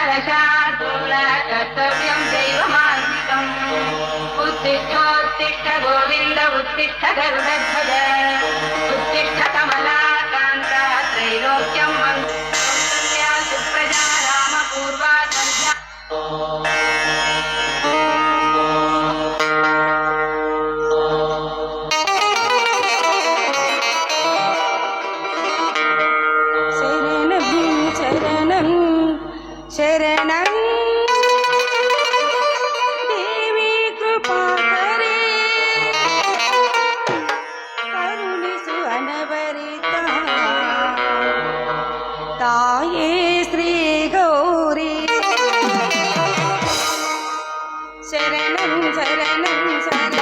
నరశార్దుల కర్తవ్యం దైవమాంతికం ఉత్తిష్టోత్తిష్ట గోవింద ఉత్తిష్ట గరుడధ్వజ. ఉత్తిష్ట శరణం శరణం శరణం.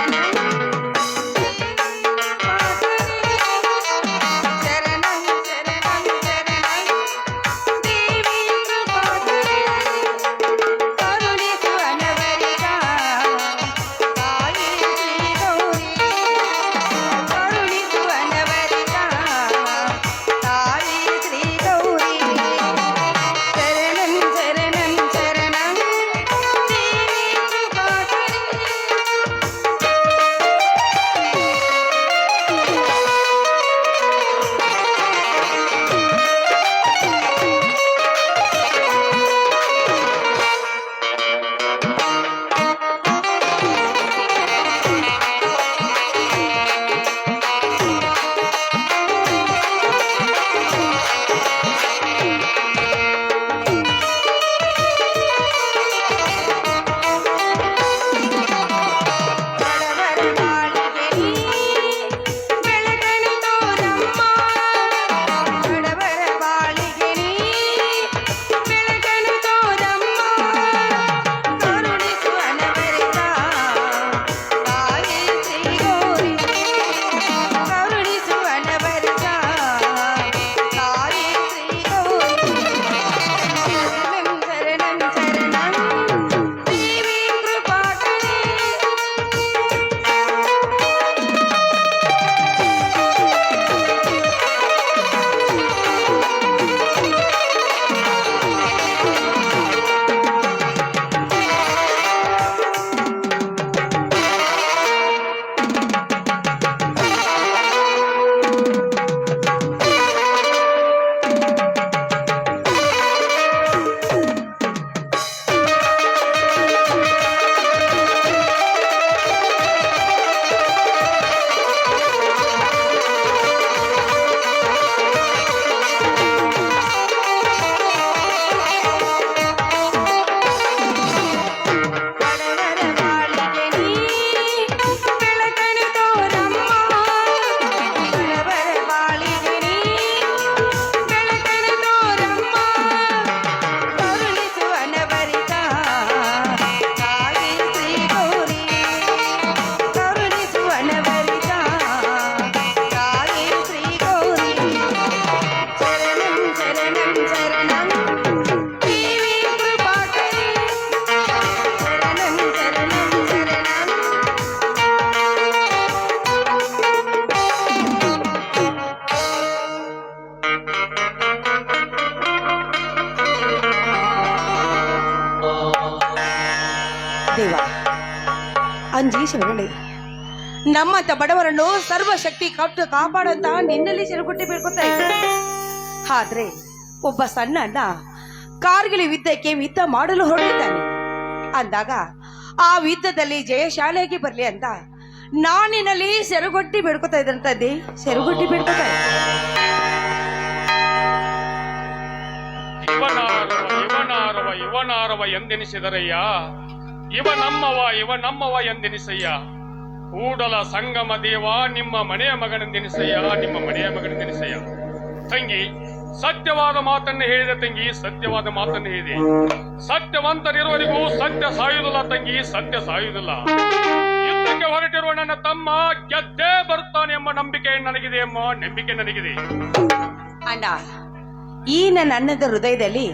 ಶರಣೆ ನಮ್ಮಂತ ಬಡವರನ್ನು ಸರ್ವಶಕ್ತಿ ಕಟ್ಟು ಕಾಪಾಡುವಂತ ನಿನ್ನಲ್ಲಿ ಸಿರುಗುಟ್ಟಿ ಬೀಳ್ಕೊತಾ. ಆದ್ರೆ ಒಬ್ಬ ಸಣ್ಣ ಅಣ್ಣ ವಿದ್ಯಕ್ಕೆ ಯುದ್ಧಕ್ಕೆ ಯುದ್ಧ ಮಾಡಲು ಹೊರಟಿದ್ದಾನೆ. ಅಂದಾಗ ಆ ಯುದ್ಧದಲ್ಲಿ ಜಯಶಾಲೆಯಾಗಿ ಬರಲಿ ಅಂತ ನಾನಿನಲ್ಲಿ ಸೆರಗೊಟ್ಟಿ ಬೇಡ್ಕೊತಾ ಇದ್ದಂತದ್ದೇ ಸೆರುಗೊಟ್ಟಿ ಬೇಡ್ಕೊತಾ ಇವನಾರವ ಇವನಾರವ ಇವನಾರವ ಎಂದೆನಿಸಿದರಯ್ಯ? ಇವ ನಮ್ಮವ ಇವ ನಮ್ಮವ ಎಂದೆನಿಸಯ್ಯ? ಕೂಡಲ ಸಂಗಮ ದೇವ, ನಿಮ್ಮ ಮನೆಯ ಮಗನೆಂದೆನಿಸಯ್ಯ? ನಿಮ್ಮ ಮನೆಯ ಮಗನೆಂದೆನಿಸಯ್ಯ? ತಂಗಿ, ಸತ್ಯವಾದ ಮಾತನ್ನು ಹೇಳಿದ ತಂಗಿ, ಸತ್ಯವಾದ ಮಾತನ್ನು ಹೇಳಿದೆ. ಸತ್ಯವಂತರಿರುವವರಿಗೂ ಸತ್ಯ ಸಾಯುವುದಿಲ್ಲ ತಂಗಿ, ಸತ್ಯ ಸಾಯುವುದಿಲ್ಲ. ಯುದ್ಧಕ್ಕೆ ಹೊರಟಿರುವ ನನ್ನ ತಮ್ಮ ಗೆದ್ದೇ ಬರುತ್ತಾನೆ ಎಂಬ ನಂಬಿಕೆ ನನಗಿದೆ ಎಂಬ ನಂಬಿಕೆ ನನಗಿದೆ. ಅಣ್ಣ ಈ ನನ್ನ ಅನ್ನದ ಹೃದಯದಲ್ಲಿ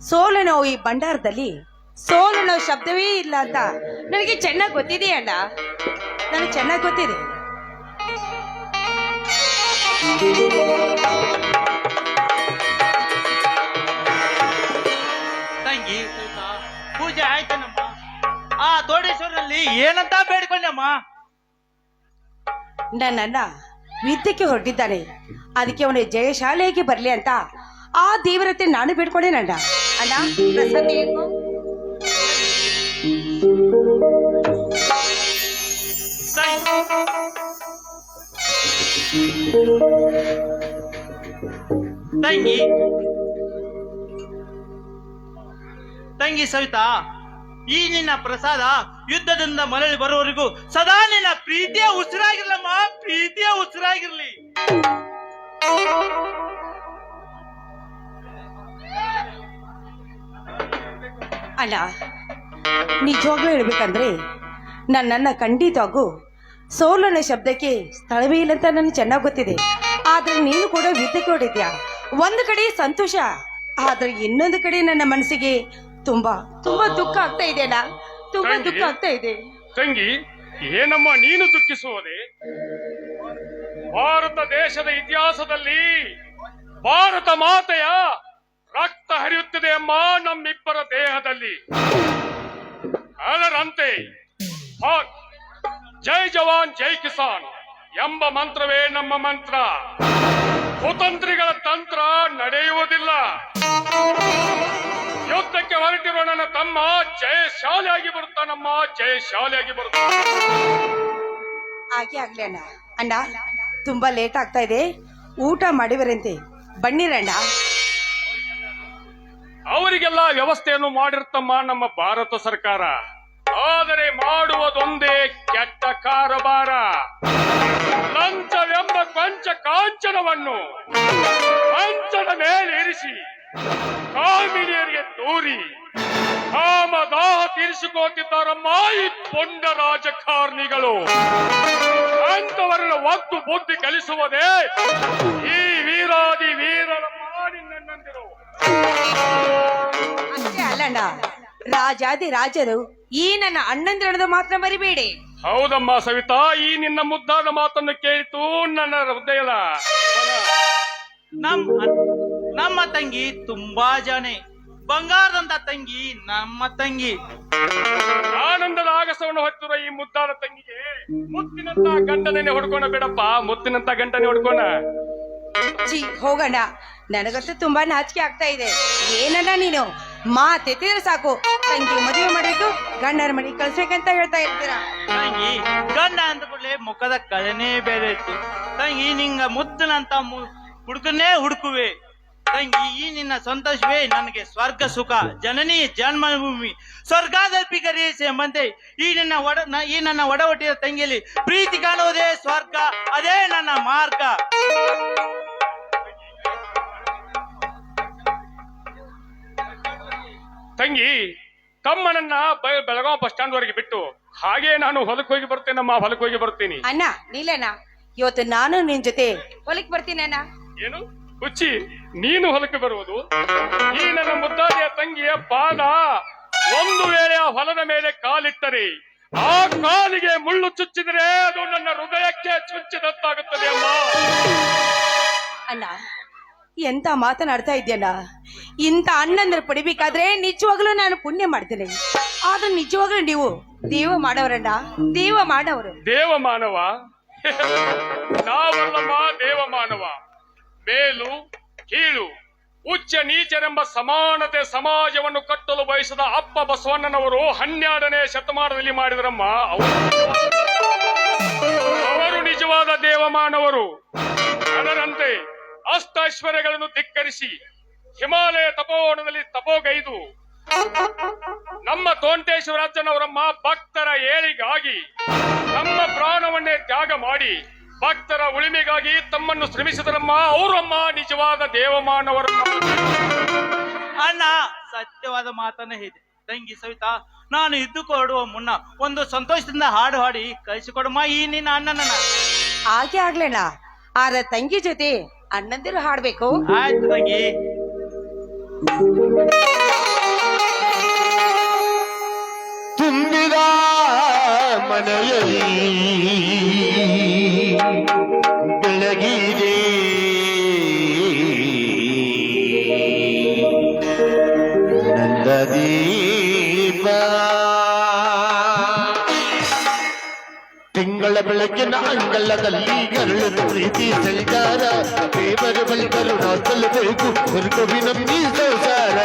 ಸೋಲನೋ ಈ ಭಂಡಾರದಲ್ಲಿ ಸೋಲು ಅನ್ನೋ ಶಬ್ದವೇ ಇಲ್ಲ ಅಂತ. ನನಗೆ ಚೆನ್ನಾಗಿ ಗೊತ್ತಿದೆ ಅಣ್ಣ. ನನಗೆ ಚೆನ್ನಾಗಿ ಗೊತ್ತಿದೆ. ತಂಗಿ ಪೂಜೆ ಆಯ್ತೇನಮ್ಮ? ಆ ದೊಡ್ಡೇಶ್ವರಲ್ಲಿ ಏನಂತ ಬೇಡ್ಕೊಂಡಮ್ಮ? ನನ್ನನ್ನ ವಿದ್ಯಕ್ಕೆ ಹೊರಟಿದ್ದಾನೆ. ಅದಕ್ಕೆ ಅವನು ಜಯಶಾಲೆಗೆ ಬರಲಿ ಅಂತ ಆ ದೇವರತೆ ನಾನು ಬೇಡ್ಕೊಂಡೆ ನನ್ನ ಅಣ್ಣ ಪ್ರಸಾದ ತಂಗಿ. ತಂಗಿ ಸವಿತಾ, ಈ ನಿನ್ನ ಪ್ರಸಾದ ಯುದ್ಧದಿಂದ ಮರಳಿ ಬರುವವರೆಗೂ ಸದಾ ನಿನ್ನ ಪ್ರೀತಿಯ ಉಸಿರಾಗಿರ್ಲಮ್ಮ, ಪ್ರೀತಿಯ ಉಸಿರಾಗಿರ್ಲಿ. ಅಲ್ಲ ನಿಜವಾಗ್ಲೂ ಹೇಳ್ಬೇಕಂದ್ರೆ ನನ್ನನ್ನ ಖಂಡಿತವಾಗೂ ಸೋಲನ ಶಬ್ದಕ್ಕೆ ಸ್ಥಳವೇ ಇಲ್ಲ ಅಂತ ನನಗೆ ಚೆನ್ನಾಗಿ ಗೊತ್ತಿದೆ. ಆದ್ರೆ ನೀನು ಕೂಡ ವಿದ್ಯೆ ಹೊಡಿದ್ಯಾ ಒಂದು ಕಡೆ ಸಂತೋಷ ಆದ್ರೆ ಇನ್ನೊಂದು ಕಡೆ ನನ್ನ ಮನಸ್ಸಿಗೆ ತುಂಬಾ ತುಂಬಾ ದುಃಖ ಆಗ್ತಾ ಇದೆ ಅಣ್ಣ ತುಂಬಾ ದುಃಖ ಆಗ್ತಾ ಇದೆ. ತಂಗಿ ಏನಮ್ಮ ನೀನು ದುಃಖಿಸುವುದೇ? ಭಾರತ ದೇಶದ ಇತಿಹಾಸದಲ್ಲಿ ಭಾರತ ಮಾತೆಯ ರಕ್ತ ಹರಿಯುತ್ತಿದೆ ಅಮ್ಮ ನಮ್ಮಿಬ್ಬರ ದೇಹದಲ್ಲಿ. ಅದರಂತೆ ಜೈ ಜವಾನ್, ಜೈ ಕಿಸಾನ್ ಎಂಬ ಮಂತ್ರವೇ ನಮ್ಮ ಮಂತ್ರ. ಕುತಂತ್ರಿಗಳ ತಂತ್ರ ನಡೆಯುವುದಿಲ್ಲ. ಯುದ್ಧಕ್ಕೆ ಹೊರಟಿರುವ ನನ್ನ ತಮ್ಮ ಜಯಶಾಲಿಯಾಗಿ ಬರುತ್ತಾನಮ್ಮ ಜಯಶಾಲಿಯಾಗಿ ಶಾಲೆಯಾಗಿ ಹಾಗೆ ಆಗ್ಲಿ ಅಣ್ಣ. ಅಣ್ಣ, ತುಂಬಾ ಲೇಟ್ ಆಗ್ತಾ ಇದೆ. ಊಟ ಮಾಡಿವರಂತೆ. ಬನ್ನಿರಣ್ಣ. ಅವರಿಗೆಲ್ಲ ವ್ಯವಸ್ಥೆಯನ್ನು ಮಾಡಿರ್ತಮ್ಮ ನಮ್ಮ ಭಾರತ ಸರ್ಕಾರ. ಆದರೆ ಮಾಡುವುದೊಂದೇ ಕೆಟ್ಟ ಕಾರಬಾರ ಲಂಚವೆಂಬ ಪಂಚ ಕಾಂಚನವನ್ನು ಕಂಚನ ಮೇಲೆ ಇರಿಸಿ ಕಾಮಿನಿಯರಿಗೆ ತೋರಿ ಕಾಮದಾಹ ತೀರಿಸಿಕೊಳ್ತಿದ್ದಾರಮ್ಮ ಈ ಪೊಂಡ ರಾಜಕಾರಣಿಗಳು. ಅಂತವರನ್ನ ಒತ್ತು ಬುದ್ಧಿ ಕಲಿಸುವುದೇ ಈ ವೀರಾದಿ ವೀರರ ಮಾಡಿ ನನ್ನಂದಿರು ಅಲ್ಲಣ್ಣ ರಾಜಾದಿ ರಾಜರು. ಈ ನನ್ನ ಅಣ್ಣಂದಿರಣದ ಮಾತ್ರ ಮರಿಬೇಡಿ ಹೌದಮ್ಮ ಸವಿತಾ ಈ ನಿನ್ನ ಮುದ್ದಾದ ಮಾತನ್ನು ಕೇಳಿತು ನನ್ನ ಹೃದಯದ ನಮ್ಮ ನಮ್ಮ ತಂಗಿ ತುಂಬಾ ಜಾಣೆ. ಬಂಗಾರದಂತ ತಂಗಿ ನಮ್ಮ ತಂಗಿ. ಆನಂದದ ಆಗಸವನ್ನು ಹೊತ್ತಿರುವ ಈ ಮುದ್ದಾದ ತಂಗಿಗೆ ಮುತ್ತಿನಂತ ಗಂಟನೇ ಹೊಡ್ಕೋಣ ಬೇಡಪ್ಪ ಮುತ್ತಿನಂತ ಗಂಟನೆ ಹೊಡ್ಕೋಣ ಹೋಗಣ ಹೋಗಣ್ಣ. ನನಗಂತೂ ತುಂಬಾ ನಾಚಿಕೆ ಆಗ್ತಾ ಇದೆ. ಏನಣ್ಣ ನೀನು? ಮಾತೆತ್ತಿದ್ರೆ ಸಾಕು. ತಂಗಿ ಮದುವೆ ಮಾಡಿದ್ದು ಗಂಡನ ಮನೆಗೆ ಕಳ್ಸ್ಬೇಕಂತ ಹೇಳ್ತಾ ಇರ್ತೀರಾ? ತಂಗಿ, ಗಂಡ ಅಂದ ಕೂಡಲೇ ಮುಖದ ಕಳೆನೇ ಬೇರೆ ಇತ್ತು ತಂಗಿ, ನಿಂಗ ಮುದ್ದನಂತ ಹುಡುಕನ್ನೇ ಹುಡುಕುವೆ. ತಂಗಿ, ಈ ನಿನ್ನ ಸಂತೋಷವೇ ನನಗೆ ಸ್ವರ್ಗ ಸುಖ, ಜನನಿ ಜನ್ಮಭೂಮಿ. ಸ್ವರ್ಗಾದಲ್ಪಿಗರಿ ಎಂಬಂತೆ ಈ ನಿನ್ನ ಒಡ ಈ ನನ್ನ ಒಡವಟ್ಟಿದ ತಂಗಿಯಲ್ಲಿ ಪ್ರೀತಿ ಕಾಣುವುದೇ ಸ್ವರ್ಗ, ಅದೇ ನನ್ನ ಮಾರ್ಗ. ತಂಗಿ ತಮ್ಮನನ್ನ ಬೆಳಗಾವ್ ಬಸ್ ಸ್ಟ್ಯಾಂಡ್ ವರೆಗೆ ಬಿಟ್ಟು ಹಾಗೆ ನಾನು ಹೊಲಕ್ ಹೋಗಿ ಬರ್ತೇನಮ್ಮ ಹೊಲಕ್ ಹೋಗಿ ಬರ್ತೀನಿ. ಅಣ್ಣ ನೀಲೇನ ಇವತ್ತು ನಾನು ನಿನ್ ಜೊತೆ ಹೊಲಕ್ ಬರ್ತೀನಿ ಅಣ್ಣ. ಏನು? ಹುಚ್ಚಿ ನೀನು ಹೊಲಕ್ಕೆ ಬರುವುದು? ಈ ನನ್ನ ಮುದ್ದಾದಿಯ ತಂಗಿಯ ಪಾದ ಒಂದು ವೇಳೆ ಆ ಹೊಲದ ಮೇಲೆ ಕಾಲಿಟ್ಟರೆ ಆ ಕಾಲಿಗೆ ಮುಳ್ಳು ಚುಚ್ಚಿದ್ರೆ ಅದು ನನ್ನ ಹೃದಯಕ್ಕೆ ಚುಚ್ಚಿದಂತಾಗುತ್ತದೆ ಅಮ್ಮ. ಅಣ್ಣ ಎಂತ ಮಾತನಾಡ್ತಾ ಇದ್ಯಲ್ಲ ಇಂಥ ಅಣ್ಣಂದ್ರೆ ಪಡಿಬೇಕಾದ್ರೆ ನಿಜವಾಗ್ಲೂ ನಾನು ಪುಣ್ಯ ಮಾಡ್ತೇನೆ. ಆದ್ರೆ ನಿಜವಾಗ್ಲೂ ನೀವು ದೇವ ಮಾಡವರಣ್ಣ ದೇವ ಮಾಡವರು ದೇವ ಮಾನವ? ನಾವಲ್ಲಮ್ಮ ದೇವ ಮಾನವ. ಮೇಲು, ಕೀಳು, ಉಚ್ಚ ನೀಚರೆಂಬ ಸಮಾನತೆ ಸಮಾಜವನ್ನು ಕಟ್ಟಲು ಬಯಸಿದ ಅಪ್ಪ ಬಸವಣ್ಣನವರು ಹನ್ನೆರಡನೇ ಶತಮಾನದಲ್ಲಿ ಮಾಡಿದರಮ್ಮ, ಅವರು ಅವರು ನಿಜವಾದ ದೇವಮಾನವರು ಅದರಂತೆ ಅಷ್ಟೈಶ್ವರ್ಯಗಳನ್ನು ಧಿಕ್ಕರಿಸಿ ಹಿಮಾಲಯ ತಪೋವನದಲ್ಲಿ ತಪೋಗೈದು. ನಮ್ಮ ತೋಂಟೇಶ್ವರಾಜನವರಮ್ಮ ಭಕ್ತರ ಏಳಿಗಾಗಿ ನಮ್ಮ ಪ್ರಾಣವನ್ನೇ ತ್ಯಾಗ ಮಾಡಿ ಭಕ್ತರ ಉಳಿಮೆಗಾಗಿ ತಮ್ಮನ್ನು ಶ್ರಮಿಸಿದರಮ್ಮ ಅವರಮ್ಮ ನಿಜವಾದ ದೇವಮಾನವರಮ್ಮ ಅಣ್ಣ ಸತ್ಯವಾದ ಮಾತನ್ನ ಇದೆ ತಂಗಿ ಸವಿತಾ ನಾನು ಇದ್ದು ಕೊಡುವ ಮುನ್ನ ಒಂದು ಸಂತೋಷದಿಂದ ಹಾಡು ಹಾಡಿ ಕಳಿಸಿಕೊಡಮ್ಮ ಈ ನಿನ್ನ ಅಣ್ಣನ ಹಾಗೆ ಆಗ್ಲಣ್ಣ. ಆದ್ರೆ ತಂಗಿ ಜೊತೆ ಅಣ್ಣಂದಿರು ಹಾಡ್ಬೇಕು. ಆಯ್ತು ತಂಗಿ ತುಂಬಿದ ಮನೆಯಲ್ಲಿ ಬೆಳಕಿನ ಅಂಗಳದಲ್ಲಿ ಗರಳು ಪ್ರೀತಿ ಸಂಚಾರ ದೇವರ ಬಲ್ಕರು ನಾಸಲಬೇಕು ಸ್ವರ್ಗವಿನ ಈ ಸಂಸಾರ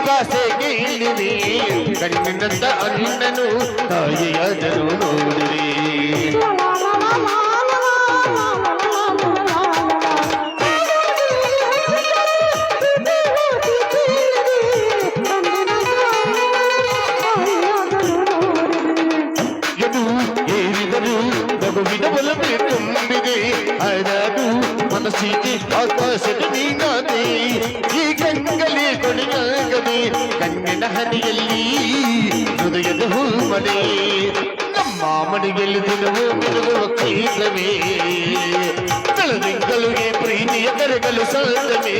ಪ್ರೀತಿಯ ಭಾಷೆಗೆ ಇಲ್ಲಿದೆ ಕಣ್ಣಿನಂದ ಅನ್ನನು ತಾಯಿಯಾದರು ನೋಡಿರಿ ಎದು ಏರಿದರು ಮಗುವಿನ ಬಲವೇ ತುಂಬಿದೆ ಅದಾದು ಮನಸ್ಸಿಗೆ ಆಕಾಶದ ಹನಿಯಲ್ಲಿ ಹೃದಯದ ಹೂಮನೆ ನಮ್ಮ ಮನೆಯಲ್ಲಿ ದಿನವೂ ಮಿರುಗುವ ಕೈಲವೇ ಬೆಳದಿಂಗಳಿಗೆ ಪ್ರೀತಿಯ ಕರೆಗಲು ಸಲ್ಲವೇ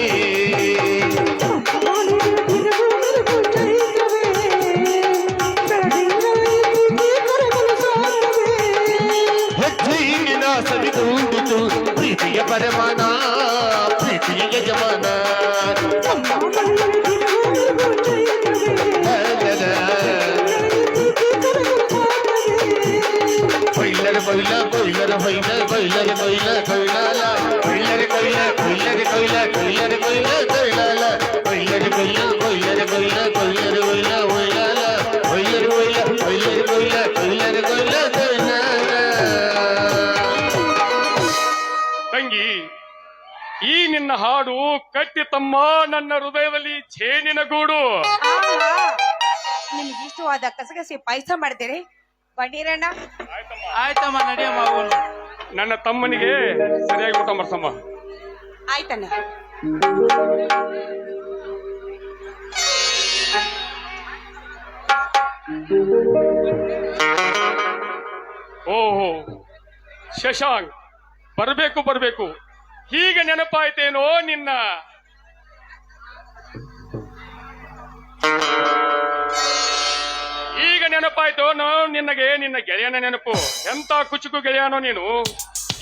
ಹೆಜ್ಜೆಯಿನ ಸವಿದೂಡಿತು ಪ್ರೀತಿಯ ಪರಮಾನ, ಪ್ರೀತಿಯ ಯಜಮಾನ. ಕೊಯ್ಲರ ಹೊಯ್ಲ ಕೊಯ್ಲರ ಕೊಯ್ಲ ಕೊಯ್ಲಾಲ ಕೊಯ್ಲರ ಕೊಯ್ಲ ಕೊಯ್ಲರ ಕೊಯ್ಲ ಕೊಯ್ಲರ ಕೊಯ್ಲ ಕೊಯ್ಲಾಲ ಕೊಯ್ಲರ ಕೊಯ್ಲ ಕೊಯ್ಲರ ಕೊಯ್ಲ ಕೊಯ್ಲರ ಕೊಯ್ಲ ಕೊಯ್ಲಾಲ ಕೊಯ್ಲರ ಕೊಯ್ಲ ಕೊಯ್ಲರ ಕೊಯ್ಲ ಕೊಯ್ಲರ ಕೊಯ್ಲ ತಂಗಿ ಈ ನಿನ್ನ ಹಾಡು ಕಟ್ಟಿ ತಮ್ಮ ನನ್ನ ಹೃದಯದಲ್ಲಿ ಛೇನಿನ ಗೂಡು. ನಿಮ್ಗೆ ಇಷ್ಟವಾದ ಕಸಗಸೆ ಪಾಯಸ ಮಾಡ್ತೀರಿ? ಬಡೀರಣ್ಣ. ಆಯ್ತಮ್ಮ ನಡಿಯಮ್ಮ ಹೋಗೋಣ. ನನ್ನ ತಮ್ಮನಿಗೆ ಸರಿಯಾಗಿ ಊಟ ಮಾಡ್ಸಮ್ಮ. ಆಯ್ತಣ್ಣ. ಓಹೋ ಶಶಾಂಕ್ ಬರ್ಬೇಕು ಬರ್ಬೇಕು. ಹೀಗೆ ನೆನಪಾಯ್ತೇನೋ ನಿನ್ನ. ನೆನಪಾಯ್ತು ನಾನು ನಿನ್ನಗೆ ನಿನ್ನ ಗೆಳೆಯನ ನೆನಪು. ಎಂತ ಕುಚುಕು ಗೆಳೆಯನೋ ನೀನು?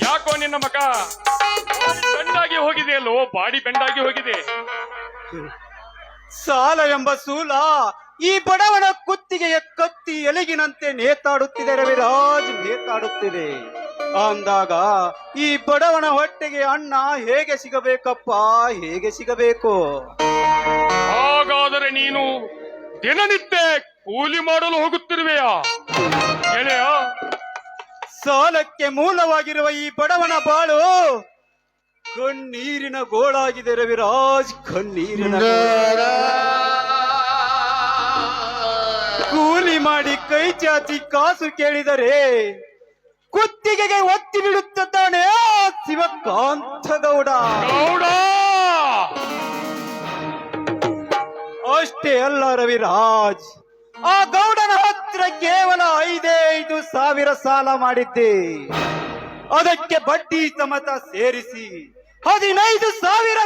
ಯಾಕೋ ನಿನ್ನ ಮಕ ಬೆಂಡಾಗಿ ಹೋಗಿದೆ ಅಲ್ಲೋ ಬಾಡಿ ಬೆಂಡಾಗಿ ಹೋಗಿದೆ. ಸಾಲ ಎಂಬ ಸೂಲ ಈ ಬಡವನ ಕುತ್ತಿಗೆಯ ಕತ್ತಿ ಎಲಗಿನಂತೆ ನೇತಾಡುತ್ತಿದೆ ರವಿರಾಜ್ ನೇತಾಡುತ್ತಿದೆ. ಅಂದಾಗ ಈ ಬಡವನ ಹೊಟ್ಟೆಗೆ ಅಣ್ಣ ಹೇಗೆ ಸಿಗಬೇಕಪ್ಪ ಹೇಗೆ ಸಿಗಬೇಕು? ಹಾಗಾದರೆ ನೀನು ದಿನನಿತ್ಯ ಕೂಲಿ ಮಾಡಲು ಹೋಗುತ್ತಿರುವೆಯಾ? ಗೆಳೆಯ ಸಾಲಕ್ಕೆ ಮೂಲವಾಗಿರುವ ಈ ಬಡವನ ಬಾಳು ಕಣ್ಣೀರಿನ ಗೋಳಾಗಿದೆ ರವಿರಾಜ್ ಕಣ್ಣೀರಿನ ಗೋಳ. ಕೂಲಿ ಮಾಡಿ ಕೈ ಚಾಚಿ ಕಾಸು ಕೇಳಿದರೆ ಕುತ್ತಿಗೆಗೆ ಒತ್ತಿ ಬಿಡುತ್ತಾನೆ ಶಿವಕಾಂತಗೌಡ ಶಿವಕಾಂತ ಗೌಡ ಗೌಡ! ಅಷ್ಟೇ ಅಲ್ಲ ರವಿರಾಜ್. ಆ ಗೌಡನ ಹತ್ರ ಕೇವಲ ಐದೇ ಐದು ಸಾವಿರ ಸಾಲ ಮಾಡಿದ್ದೆ. ಅದಕ್ಕೆ ಬಡ್ಡಿ ಸಮತ ಸೇರಿಸಿ ಹದಿನೈದು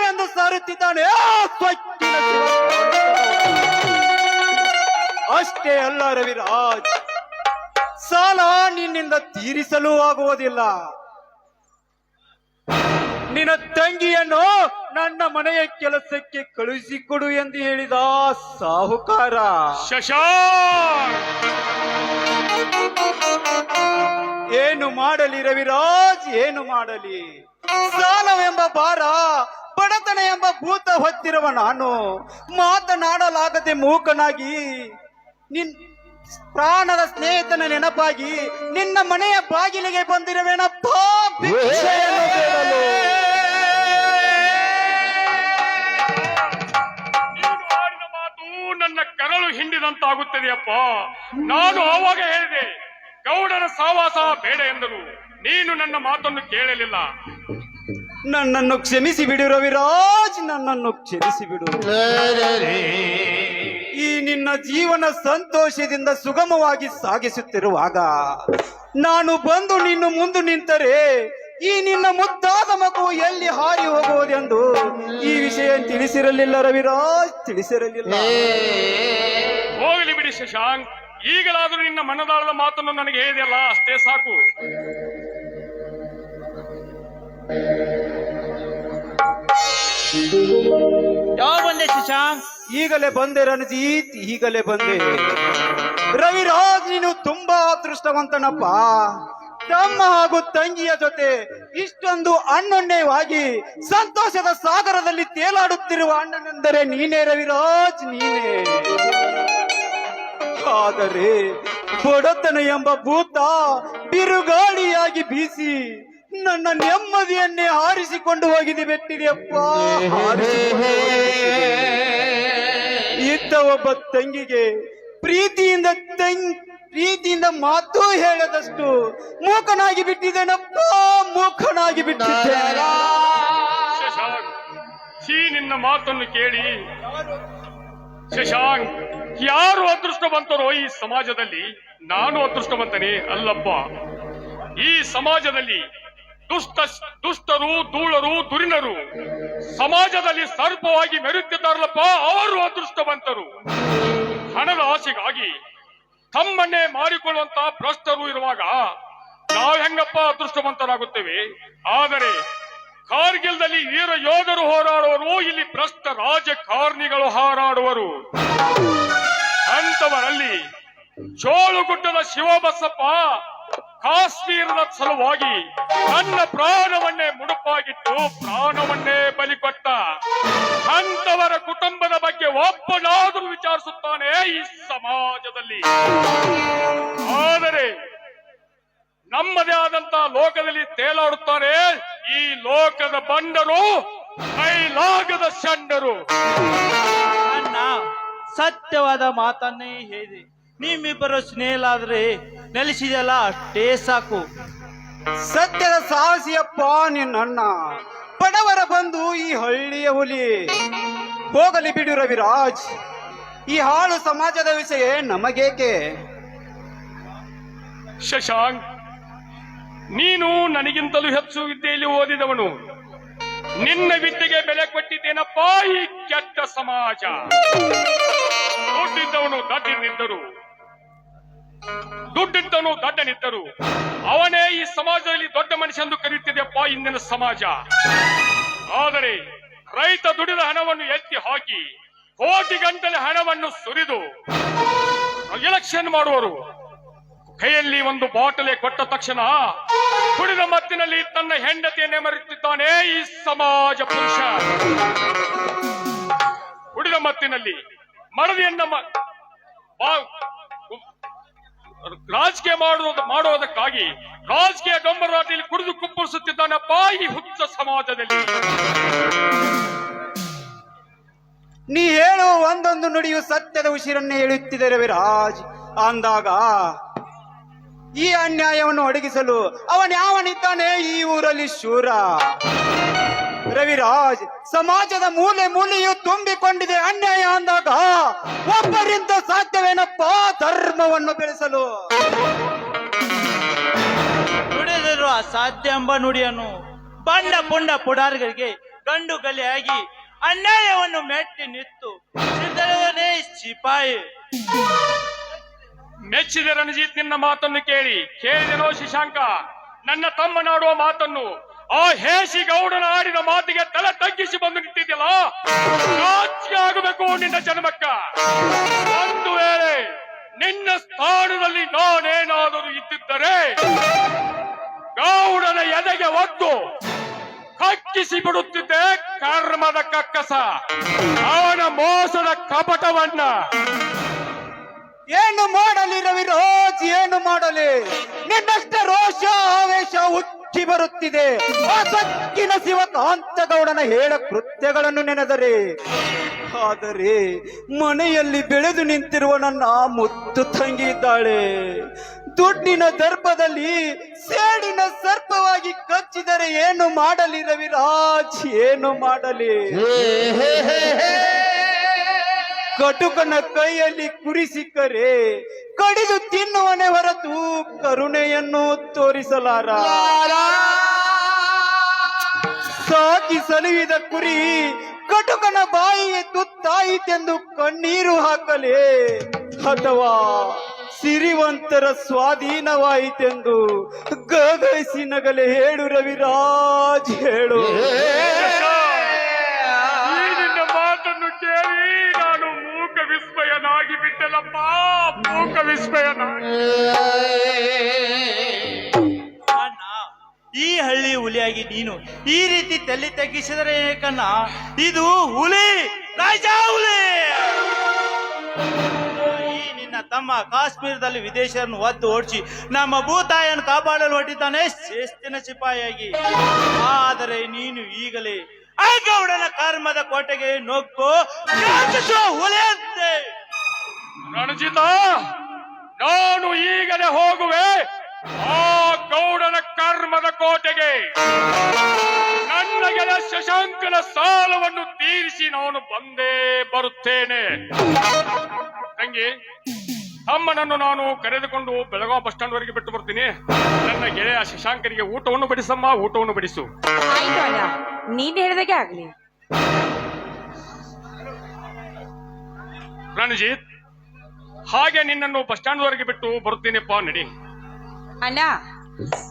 ಎಂದು ಸಾರುತ್ತಿದ್ದಾನೆ. ಅಷ್ಟೇ ಅಲ್ಲ ರವಿರಾಜ್, ಸಾಲ ನಿನ್ನಿಂದ ತೀರಿಸಲು ಆಗುವುದಿಲ್ಲ. ನಿನ್ನ ತಂಗಿಯನ್ನು ನನ್ನ ಮನೆಯ ಕೆಲಸಕ್ಕೆ ಕಳುಹಿಸಿಕೊಡು ಎಂದು ಹೇಳಿದ ಸಾಹುಕಾರ. ಶಶಾ ಏನು ಮಾಡಲಿ ರವಿರಾಜ್ ಏನು ಮಾಡಲಿ? ಸಾಲವೆಂಬ ಭಾರ ಬಡತನ ಎಂಬ ಭೂತ ಹೊತ್ತಿರುವ ನಾನು. ಮಾತನಾಡಲಾಗದೆ ಮೂಕನಾಗಿ ನಿನ್ ಪ್ರಾಣದ ಸ್ನೇಹಿತನ ನೆನಪಾಗಿ ನಿನ್ನ ಮನೆಯ ಬಾಗಿಲಿಗೆ ಬಂದಿರುವೆನಪ್ಪ. ಭಿಕ್ಷೆಯನ್ನು ಬೇಡಲು. ನನ್ನ ಕರಳು ಹಿಂಡಿದಂತಾಗುತ್ತದೆಯಪ್ಪ. ನಾನು ಆವಾಗ ಹೇಳಿದೆ, ಗೌಡರ ಸಾವಾಸ ಬೇಡ ಎಂದರು ನೀನು ನನ್ನ ಮಾತನ್ನು ಕೇಳಲಿಲ್ಲ. ನನ್ನನ್ನು ಕ್ಷಮಿಸಿ ಬಿಡು ರವಿರಾಜ್, ನನ್ನನ್ನು ಕ್ಷಮಿಸಿ ಬಿಡು. ಈ ನಿನ್ನ ಜೀವನ ಸಂತೋಷದಿಂದ ಸುಗಮವಾಗಿ ಸಾಗಿಸುತ್ತಿರುವಾಗ, ನಾನು ಬಂದು ನಿನ್ನ ಮುಂದೆ ನಿಂತರೆ ಈ ನಿನ್ನ ಮುದ್ದಾದ ಮಗು ಎಲ್ಲಿ ಹಾರಿ ಹೋಗುವುದೆಂದು ಈ ವಿಷಯ ತಿಳಿಸಿರಲಿಲ್ಲ ರವಿರಾಜ್. ತಿಳಿಸಿರಲಿಲ್ಲ. ಹೋಗಲಿ ಬಿಡಿ ಶಶಾಂಕ್. ಈಗಲಾದರೂ ನಿನ್ನ ಮನದಾಳದ ಮಾತನ್ನು ನನಗೆ ಹೇಳಿದೆಯಲ್ಲ ಅಷ್ಟೇ ಸಾಕು. ಯಾವ ಬಂದೆ ಶಶಾಂಕ್? ಈಗಲೇ ಬಂದೆ ರಣಜೀತ್ ಈಗಲೇ ಬಂದೆ. ರವಿರಾಜ್ ನೀನು ತುಂಬಾ ಅದೃಷ್ಟವಂತನಪ್ಪ. ತಮ್ಮ ಹಾಗೂ ತಂಗಿಯ ಜೊತೆ ಇಷ್ಟೊಂದು ಅಣ್ಣೊಣ್ಣೆವಾಗಿ ಸಂತೋಷದ ಸಾಗರದಲ್ಲಿ ತೇಲಾಡುತ್ತಿರುವ ಅಣ್ಣನೆಂದರೆ ನೀನೇ ರವಿರಾಜ್, ನೀನೇ ಆದರೆ ಬಡತನ ಎಂಬ ಭೂತ ಬಿರುಗಾಳಿಯಾಗಿ ಬೀಸಿ ನನ್ನ ನೆಮ್ಮದಿಯನ್ನೇ ಹಾರಿಸಿಕೊಂಡು ಹೋಗಿದೆ ಬೆಟ್ಟಿದೆಯಪ್ಪ. ಇದ್ದ ಒಬ್ಬ ತಂಗಿಗೆ ಪ್ರೀತಿಯಿಂದ ತಂಗ್ ಪ್ರೀತಿಯಿಂದ ಮಾತು ಹೇಳದಷ್ಟು ಮೂಕನಾಗಿ ಬಿಟ್ಟಿದ್ದೇನಪ್ಪ? ಮೂಕನಾಗಿ ಬಿಟ್ಟಿದ್ದೆ. ಶಶಾಂಕ್ ನಿನ್ನ ಮಾತನ್ನು ಕೇಳಿ. ಶಶಾಂಕ್, ಯಾರು ಅದೃಷ್ಟವಂತರೋ ಈ ಸಮಾಜದಲ್ಲಿ? ನಾನು ಅದೃಷ್ಟವಂತನೆ ಅಲ್ಲಪ್ಪ. ಈ ಸಮಾಜದಲ್ಲಿ ದುಷ್ಟ, ದುಷ್ಟರು, ಧೂಳರು, ದುರಿನರು ಸಮಾಜದಲ್ಲಿ ಸರ್ಪವಾಗಿ ಮೆರೆಯುತ್ತಿದ್ದಾರಲ್ಲಪ್ಪ, ಅವರು ಅದೃಷ್ಟವಂತರು. ಹಣದ ಆಸೆಗಾಗಿ ತಮ್ಮನ್ನೇ ಮಾರಿಕೊಳ್ಳುವಂತ ಭ್ರಷ್ಟರು ಇರುವಾಗ ನಾವು ಹೆಂಗಪ್ಪ ಅದೃಷ್ಟವಂತರಾಗುತ್ತೇವೆ? ಆದರೆ ಕಾರ್ಗಿಲ್ದಲ್ಲಿ ವೀರ ಯೋಧರು ಹೋರಾಡುವರು ಇಲ್ಲಿ ಭ್ರಷ್ಟ ರಾಜಕಾರಣಿಗಳು ಹಾರಾಡುವರು. ಅಂತವರಲ್ಲಿ ಚೋಳುಗುಡ್ಡದ ಶಿವಬಸಪ್ಪ ಕಾಶ್ಮೀರದ ಸಲುವಾಗಿ ತನ್ನ ಪ್ರಾಣವನ್ನೇ ಮುಡುಪಾಗಿಟ್ಟು ಪ್ರಾಣವನ್ನೇ ಬಲಿಕೊಟ್ಟ ಅಂತವರ ಕುಟುಂಬದ ಬಗ್ಗೆ ಒಬ್ಬನಾದರೂ ವಿಚಾರಿಸುತ್ತಾನೆ ಈ ಸಮಾಜದಲ್ಲಿ. ಆದರೆ ನಮ್ಮದೇ ಆದಂತಹ ಲೋಕದಲ್ಲಿ ತೇಲಾಡುತ್ತಾರೆ ಈ ಲೋಕದ ಬಂಡರು, ಕೈಲಾಗದ ಷಂಡರು ಅಣ್ಣ, ಸತ್ಯವಾದ ಮಾತನ್ನೇ ಹೇಳಿದೆ ನಿಮ್ಮಿಬ್ಬರು ಸ್ನೇಹಲಾದ್ರೆ ನೆಲೆಸಿದೆಲ್ಲ ಅಷ್ಟೇ ಸಾಕು. ಸತ್ಯದ ಸಾಹಸಿಯಪ್ಪ ನಿನ್ನಣ್ಣ ಬಡವರ ಬಂದು ಈ ಹಳ್ಳಿಯ ಹುಲಿ. ಹೋಗಲಿ ಬಿಡು ರವಿರಾಜ್. ಈ ಹಾಳು ಸಮಾಜದ ವಿಷಯ ನಮಗೇಕೆ? ಶಶಾಂಕ್ ನೀನು ನನಗಿಂತಲೂ ಹೆಚ್ಚು ವಿದ್ಯೆಯಲ್ಲಿ ಓದಿದವನು. ನಿನ್ನ ವಿದ್ಯೆಗೆ ಬೆಲೆ ಕೊಟ್ಟಿದ್ದೇನಪ್ಪ ಈ ಕೆಟ್ಟ ಸಮಾಜ? ದುಡ್ಡಿದ್ದವನು ದಡ್ಡನಿದ್ದರು ದುಡ್ಡಿದ್ದವನು ದಡ್ಡನಿದ್ದರು ಅವನೇ ಈ ಸಮಾಜದಲ್ಲಿ ದೊಡ್ಡ ಮನುಷ್ಯ ಎಂದು ಕರೆಯುತ್ತಿದೆಯಪ್ಪ ಇಂದಿನ ಸಮಾಜ. ಆದರೆ ರೈತ ದುಡಿದ ಹಣವನ್ನು ಎತ್ತಿ ಹಾಕಿ ಕೋಟಿ ಗಂಟಲೆ ಹಣವನ್ನು ಸುರಿದು ಎಲೆಕ್ಷನ್ ಮಾಡುವರು. ಕೈಯಲ್ಲಿ ಒಂದು ಬಾಟಲೆ ಕೊಟ್ಟ ತಕ್ಷಣ ಕುಡಿದ ಮತ್ತಿನಲ್ಲಿ ತನ್ನ ಹೆಂಡತಿಯನ್ನೇ ಮರೆತಿದ್ದಾನೆ ಈ ಸಮಾಜ ಪುರುಷ. ಕುಡಿದ ಮತ್ತಿನಲ್ಲಿ ಮರದಿಯನ್ನ ರಾಜಕೀಯ ಮಾಡುವುದು ಮಾಡುವುದಕ್ಕಾಗಿ ರಾಜಕೀಯ ಗಂಬರಾಟಿಯಲ್ಲಿ ಕುಡಿದು ಕುಪ್ಪಳಿಸುತ್ತಿದ್ದಾನಪ್ಪ ಈ ಹುಚ್ಚ ಸಮಾಜದಲ್ಲಿ. ನೀ ಹೇಳುವ ಒಂದೊಂದು ನುಡಿಯು ಸತ್ಯದ ಉಸಿರನ್ನೇ ಹೇಳುತ್ತಿದೆ ವಿರಾಜ್. ಅಂದಾಗ ಈ ಅನ್ಯಾಯವನ್ನು ಒಡಗಿಸಲು ಅವನ್ಯಾವನಿದ್ದಾನೆ ಈ ಊರಲ್ಲಿ ಶೂರ? ರವಿರಾಜ್ ಸಮಾಜದ ಮೂಲೆ ಮೂಲೆಯು ತುಂಬಿಕೊಂಡಿದೆ ಅನ್ಯಾಯ ಅಂದಾಗ ಒಬ್ಬರಿಂದ ಸಾಧ್ಯವೇನಪ್ಪ ಧರ್ಮವನ್ನು ಬೆಳೆಸಲು? ನುಡಿದಿರುವ ಅಸಾಧ್ಯ ಎಂಬ ನುಡಿಯನ್ನು ಬಂಡ ಪುಂಡ ಪುಡಾರಿಗಳಿಗೆ ಗಂಡು ಗಲಿಯಾಗಿ ಅನ್ಯಾಯವನ್ನು ಮೆಟ್ಟಿ ನಿತ್ತು ಸಿದ್ಧರೇ ಸಿಪಾಯಿ. ಮೆಚ್ಚಿದ ರಣಜಿತ್ ನಿನ್ನ ಮಾತನ್ನು ಕೇಳಿ. ಕೇಳಿದನೋ ಶಶಾಂಕ. ನನ್ನ ತಮ್ಮನಾಡುವ ಮಾತನ್ನು ಆ ಹೇಸಿ ಗೌಡನ ಆಡಿದ ಮಾತಿಗೆ ತಲೆ ತಗ್ಗಿಸಿ ಬಂದು ನಿಂತಿದ್ಯಲ್ಲ? ರಾಜ್ಯ ಆಗಬೇಕು ನಿನ್ನ ಜನ್ಮಕ್ಕ. ಒಂದು ವೇಳೆ ನಿನ್ನ ಸ್ಥಾನದಲ್ಲಿ ನಾನೇನಾದರೂ ಇದ್ದಿದ್ದರೆ ಗೌಡನ ಎದೆಗೆ ಒದ್ದು ಕಕ್ಕಿಸಿ ಬಿಡುತ್ತಿದ್ದೆ ಕರ್ಮದ ಕಕ್ಕಸ ಅವನ ಮೋಸದ ಕಪಟವನ್ನ. ಏನು ಮಾಡಲಿ ರವಿರೋಜ್, ಏನು ಮಾಡಲಿ? ನಿನ್ನಷ್ಟ ರೋಷ ಆವೇಶ ಉಕ್ಕಿ ಬರುತ್ತಿದೆ. ಆ ಸಕ್ಕಿನ ಶಿವಕಾಂತಗೌಡನ ಹೇಳ ಕೃತ್ಯಗಳನ್ನು ನೆನೆದರೆ. ಆದರೆ ಮನೆಯಲ್ಲಿ ಬೆಳೆದು ನಿಂತಿರುವ ನನ್ನ ಮುತ್ತು ತಂಗಿ ಇದ್ದಾಳೆ. ದುಡ್ಡಿನ ದರ್ಪದಲ್ಲಿ ಸೇಡಿನ ಸರ್ಪವಾಗಿ ಕಚ್ಚಿದರೆ ಏನು ಮಾಡಲಿ ರವಿರಾಜ್? ಏನು ಮಾಡಲಿ? ಕಟುಕನ ಕೈಯಲ್ಲಿ ಕುರಿ ಸಿಕ್ಕರೆ ಕಡಿದು ತಿನ್ನುವನೇ ಹೊರತು ಕರುಣೆಯನ್ನು ತೋರಿಸಲಾರ. ಸಾಕಿ ಸಲುವಿದ ಕುರಿ ಕಟುಕನ ಬಾಯಿಗೆ ತುತ್ತಾಯಿತೆಂದು ಕಣ್ಣೀರು ಹಾಕಲೇ ಅಥವಾ ಸಿರಿವಂತರ ಸ್ವಾಧೀನವಾಯಿತೆಂದು ಗಗಸಿ ನಗಲೆ ಹೇಳು ರವಿರಾಜ್ ಹೇಳು. ಬಿಟ್ಟೆನಪ್ಪ ಮೂಕ ವಿಸ್ಮಯನ ಈ ಹಳ್ಳಿ ಹುಲಿಯಾಗಿ ನೀನು ಈ ರೀತಿ ತಲೆ ತಗ್ಗಿಸಿದರೆ ಏಕಣ್ಣ ಇದು ಹುಲಿ ರಾಜ ಹುಲಿ ಈ ನಿನ್ನ ತಮ್ಮ ಕಾಶ್ಮೀರದಲ್ಲಿ ವಿದೇಶರನ್ನು ಒದ್ದು ಓಡಿಸಿ ನಮ್ಮ ಭೂತಾಯನ್ನು ಕಾಪಾಡಲು ಹೊಟ್ಟಿದ್ದಾನೆ ಶಿಸ್ತಿನ ಸಿಪಾಯಿಯಾಗಿ ಆದರೆ ನೀನು ಈಗಲೇ ಆ ಗೌಡನ ಕರ್ಮದ ಕೋಟೆಗೆ ನುಗ್ಗು ಹುಲಿಯಂತೆ ರಣಜಿತ ನಾನು ಈಗಲೇ ಹೋಗುವೆ. ಆ ಗೌಡನ ಕರ್ಮದ ಕೋಟೆಗೆ ನನ್ನ ಗೆಳೆಯ ಶಶಾಂಕನ ಸಾಲವನ್ನು ತೀರಿಸಿ ನಾನು ಬಂದೇ ಬರುತ್ತೇನೆ. ತಂಗಿ ಅಮ್ಮನನ್ನು ನಾನು ಕರೆದುಕೊಂಡು ಬೆಳಗಾವ್ ಬಸ್ ಸ್ಟ್ಯಾಂಡ್ ವರೆಗೆ ಬಿಟ್ಟು ಬರ್ತೀನಿ. ನನ್ನ ಗೆಳೆಯ ಶಶಾಂಕರಿಗೆ ಊಟವನ್ನು ಬಡಿಸಮ್ಮ ಊಟವನ್ನು ಬಡಿಸು. ನೀನ್ ಹೇಳಿದಾಗೆ ಆಗ್ಲಿ. ರಣಜಿತ್ ಹಾಗೆ ನಿನ್ನನ್ನು ಬಸ್ ಸ್ಟ್ಯಾಂಡ್ ವರೆಗೆ ಬಿಟ್ಟು ಬರುತ್ತೇನೆಪ್ಪ ನಡಿ. ಅಣ್ಣ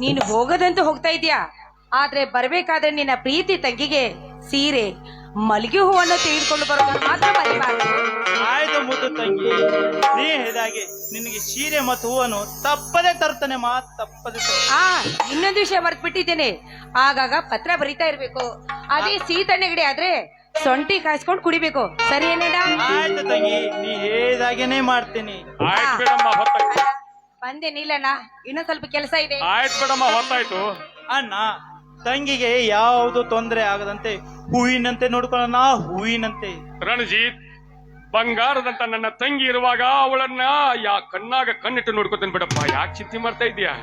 ನೀನು ಹೋಗದಂತೂ ಹೋಗ್ತಾ ಇದೀಯಾ ಆದ್ರೆ ಬರಬೇಕಾದ್ರೆ ನಿನ್ನ ಪ್ರೀತಿ ತಂಗಿಗೆ ಸೀರೆ ಮಲ್ಲಿಗೆ ಹೂವನ್ನು ತೆಗೆದುಕೊಂಡು ಬರೋದನ್ನು ಮಾತ್ರ ಮರಿಬಾರ್ದು ಆಯ್ತು ಮುದ್ದು ತಂಗಿ. ನೀ ಹೇಳಿದಾಗೆ ನಿನಗೆ ಸೀರೆ ಮತ್ತು ಹೂವನ್ನು ತಪ್ಪದೆ ತರ್ತಾನೆ ಮಾ ತಪ್ಪದೆ ಹಾ ಆ ಇನ್ನೊಂದು ವಿಷಯ ಮರ್ತ್ಬಿಟ್ಟಿದ್ದೇನೆ. ಆಗಾಗ ಪತ್ರ ಬರಿತಾ ಇರ್ಬೇಕು. ಅದೇ ಸೀತಣ್ಣಗಡೆ ಆದ್ರೆ ಸೊಂಟಿ ಕಾಯಿಸ್ಕೊಂಡು ಕುಡಿಬೇಕು. ಸರಿ ಆಯ್ತು ತಂಗಿ ನೀ ಹೇಳಿದಾಗೇನೆ ಮಾಡ್ತೀನಿ. ಆಯ್ತು ಬಿಡಮ್ಮ ಹೊತ್ತಾಯ್ತು. ಬಂದೆ ನಿಲ್ಲಣ್ಣ ಇನ್ನೊಂದ್ ಸ್ವಲ್ಪ ಕೆಲಸ ಇದೆ. ಆಯ್ತು ಬಿಡಮ್ಮ ಹೊತ್ತಾಯ್ತು. ಅಣ್ಣ ತಂಗಿಗೆ ಯಾವುದು ತೊಂದರೆ ಆಗದಂತೆ ಹೂವಿನಂತೆ ನೋಡ್ಕೊಳ್ಳೋಣ ಹೂವಿನಂತೆ. ರಣಜಿತ್ ಬಂಗಾರದಂತ ನನ್ನ ತಂಗಿ ಇರುವಾಗ ಅವಳನ್ನ ಯಾ ಕಣ್ಣಾಗ ಕಣ್ಣಿಟ್ಟು ನೋಡ್ಕೊತೇನೆ ಬಿಡಪ್ಪ. ಯಾಕೆ ಚಿಂತೆ ಮಾಡ್ತಾ ಇದೀಯಾ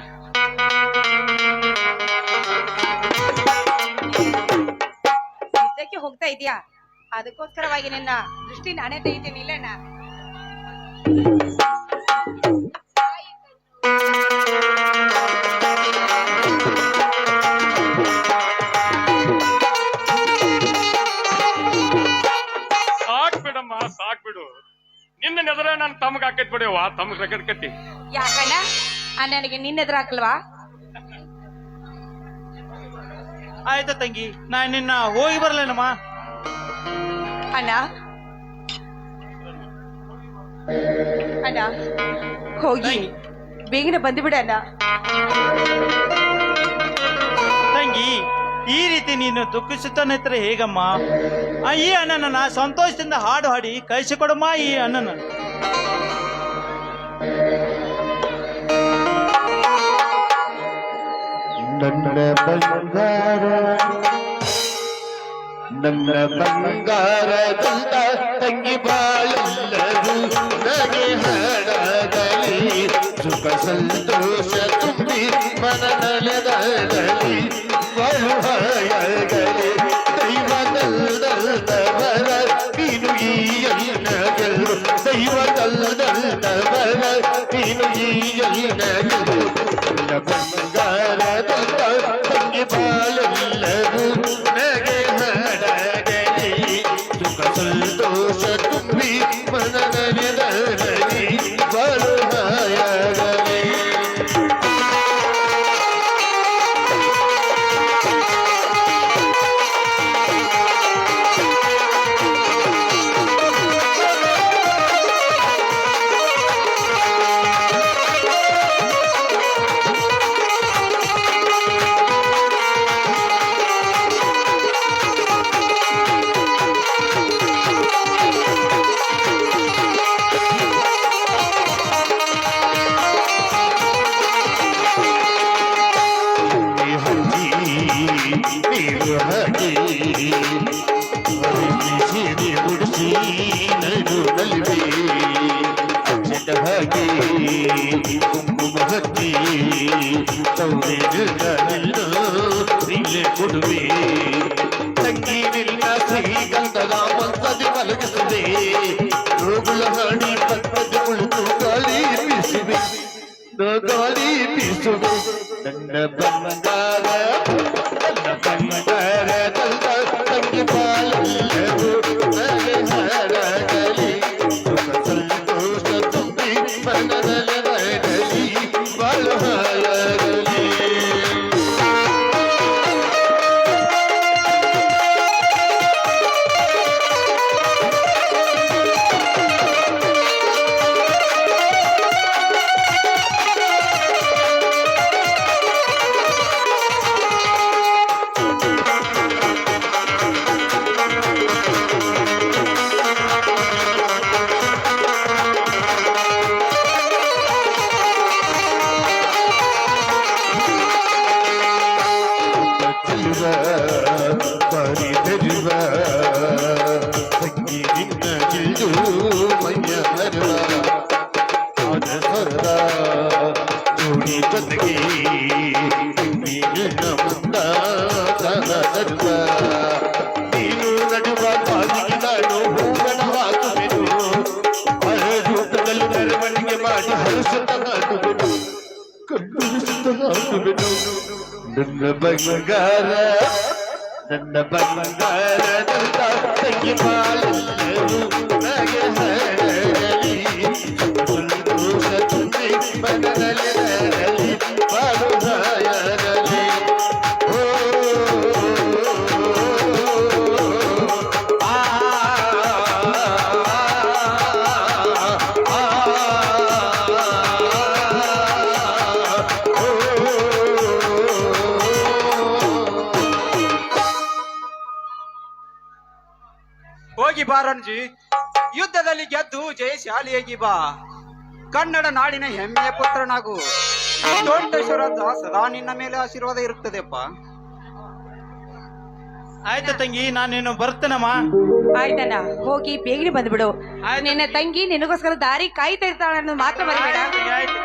ಹೋಗ್ತಾ ಇದೀಯಾ? ಅದಕ್ಕೋಸ್ಕರವಾಗಿ ನಿನ್ನ ದೃಷ್ಟಿ ನಾನೇ ತೆಗಿತೀನಿ ಇಲ್ಲಣ್ಣ ಸಾಕ್ ಬಿಡಮ್ಮ ಸಾಕ್ ಬಿಡು. ನಿನ್ನ ನೆದರ ನಾನು ತಮ್ಗೆ ಹಾಕೈತ್ ಬಿಡವ್ವ ತಮ್ಗೆ ರಗಡ್ ಕಟ್ಟಿ ಯಾಕಣ್ಣ? ಆ, ನನಗೆ ನಿನ್ನ ಎದುರು ಹಾಕಲ್ವಾ ಆಯ್ತು ತಂಗಿ ನಾ ನಿನ್ನ ಹೋಗಿ ಬರ್ಲೇನಮ್ಮ. ಅಣ್ಣ. ಅಣ್ಣ ಹೋಗಿ. ಬೇಗನೆ ಬಂದುಬಿಡ ಅಣ್ಣ. ತಂಗಿ ಈ ರೀತಿ ನೀನು ದುಃಖಿಸುತ್ತಾನಿದ್ರೆ ಹೇಗಮ್ಮ? ಆ, ಈ ಅಣ್ಣನನ್ನ ಸಂತೋಷದಿಂದ ಹಾಡು ಹಾಡಿ ಕಳಿಸಿಕೊಡಮ್ಮ ಈ ಅಣ್ಣನ ನನ್ನ ಬಂಗಾರ ನನ್ನ ಬಂಗಾರದಂತ ತಂಗಿ ಬಾಳೆಲ್ಲರೂ ನಗೆ ಹಾಡಾಗಲಿ ಸುಖ ಸಂತೋಷ ಕೇಳಿ ತಂಗಿ ಬಾಳೆಲ್ಲರೂ ಕನ್ನಡ ನಾಡಿನ ಹೆಮ್ಮೆಯ ಪುತ್ರನಾಗು. ದೊಡ್ಡೇಶ್ವರ ಸದಾ ನಿನ್ನ ಮೇಲೆ ಆಶೀರ್ವಾದ ಇರುತ್ತದೆಪ್ಪ. ಆಯ್ತು ತಂಗಿ ನಾನು ನೀನು ಬರ್ತೇನಮ್ಮ? ಆಯ್ತಣ್ಣ ಹೋಗಿ ಬೇಗನೆ ಬಂದ್ಬಿಡು. ನಿನ್ನ ತಂಗಿ. ನಿನಗೋಸ್ಕರ ದಾರಿ ಕಾಯ್ತಾ ಇರ್ತಾಳೆ ಅನ್ನೋದು ಮಾತ್ರ ಆಯ್ತು.